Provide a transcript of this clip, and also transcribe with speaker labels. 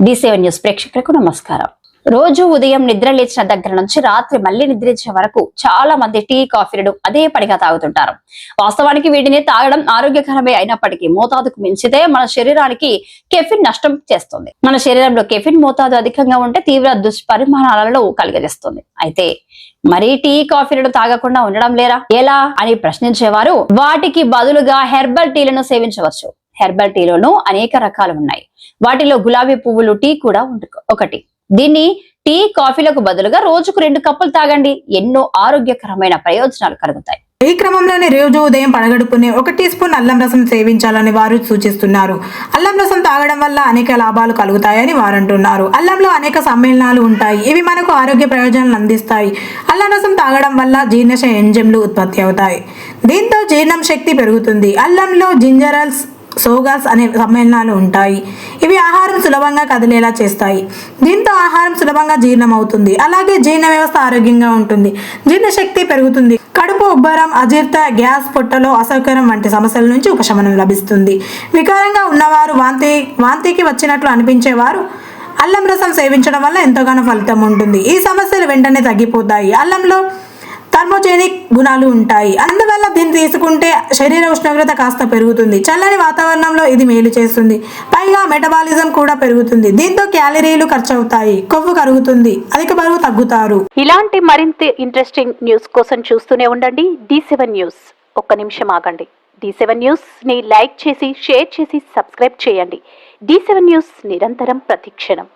Speaker 1: D seven news ప్రేక్షకులకు నమస్కారం. రోజు ఉదయం నిద్ర లేచిన దగ్గర నుంచి రాత్రి మళ్ళీ నిద్రించే వరకు చాలా మంది టీ కాఫీలను అదే పడిగా తాగుతుంటారు. వాస్తవానికి వీటిని తాగడం ఆరోగ్యకరమే అయినప్పటికీ మోతాదుకు మించితే మన శరీరానికి కెఫిన్ నష్టం చేస్తుంది. మన శరీరంలో కెఫిన్ మోతాదు అధికంగా ఉంటే తీవ్ర దుష్పరిమాణాలను కలిగజేస్తుంది. అయితే మరీ టీ కాఫీలను తాగకుండా ఉండడం లేరా? ఎలా? అని ప్రశ్నించేవారు వాటికి బదులుగా హెర్బల్ టీలను సేవించవచ్చు. హెర్బల్ టీలోనూ అనేక రకాలు ఉన్నాయి. వాటిలో గులాబీ పువ్వులు టీ కూడా ఒకటి. దీన్ని టీ కాఫీలకు బదులుగా రోజుకు రెండు కప్పులు తాగండి. ఎన్నో ఆరోగ్యకరమైన ప్రయోజనాలు కలుగుతాయి.
Speaker 2: ఈ క్రమంలోనే రోజు ఉదయం పడగడుపునే ఒక టీ స్పూన్ అల్లం రసం సేవించాలని వారు సూచిస్తున్నారు. అల్లం రసం తాగడం వల్ల అనేక లాభాలు కలుగుతాయని వారు అంటున్నారు. అల్లంలో అనేక సమ్మేళనాలు ఉంటాయి. ఇవి మనకు ఆరోగ్య ప్రయోజనాలు అందిస్తాయి. అల్లం రసం తాగడం వల్ల జీర్ణశ ఎంజైమ్లు ఉత్పత్తి అవుతాయి. దీంతో జీర్ణం శక్తి పెరుగుతుంది. అల్లంలో జింజరల్స్ సోగాస్ అనే సమ్మేళనాలు ఉంటాయి. ఇవి ఆహారం సులభంగా కదిలేలా చేస్తాయి. దీంతో ఆహారం సులభంగా జీర్ణం అవుతుంది అలాగే జీర్ణ వ్యవస్థ ఆరోగ్యంగా ఉంటుంది. జీర్ణశక్తి పెరుగుతుంది. కడుపు ఉబ్బరం అజీర్త గ్యాస్ పొట్టలో అసౌకర్యం వంటి సమస్యల నుంచి ఉపశమనం లభిస్తుంది. వికారంగా ఉన్నవారు వాంతి వాంతికి వచ్చినట్లు అనిపించేవారు అల్లం రసం సేవించడం వల్ల ఎంతగానో ఫలితం ఉంటుంది. ఈ సమస్యలు వెంటనే తగ్గిపోతాయి. అల్లంలో థర్మోజెనిక్ గుణాలు ఉంటాయి. అందువల్ల దీన్ని తీసుకుంటే శరీర ఉష్ణోగ్రత కాస్త పెరుగుతుంది. చల్లని వాతావరణంలో ఇది మేలు చేస్తుంది. పైగా మెటబాలిజం కూడా పెరుగుతుంది. దీంతో క్యాలరీలు ఖర్చు అవుతాయి కొవ్వు కరుగుతుంది. అధిక బరువు తగ్గుతారు.
Speaker 3: ఇలాంటి మరింత ఇంట్రెస్టింగ్ న్యూస్ కోసం చూస్తూనే ఉండండి. డి సెవెన్ న్యూస్ ఒక్క నిమిషం ఆగండి. డి సెవెన్ న్యూస్ని లైక్ చేసి షేర్ చేసి సబ్స్క్రైబ్ చేయండి. డి సెవెన్ న్యూస్ నిరంతరం ప్రతిక్షణం.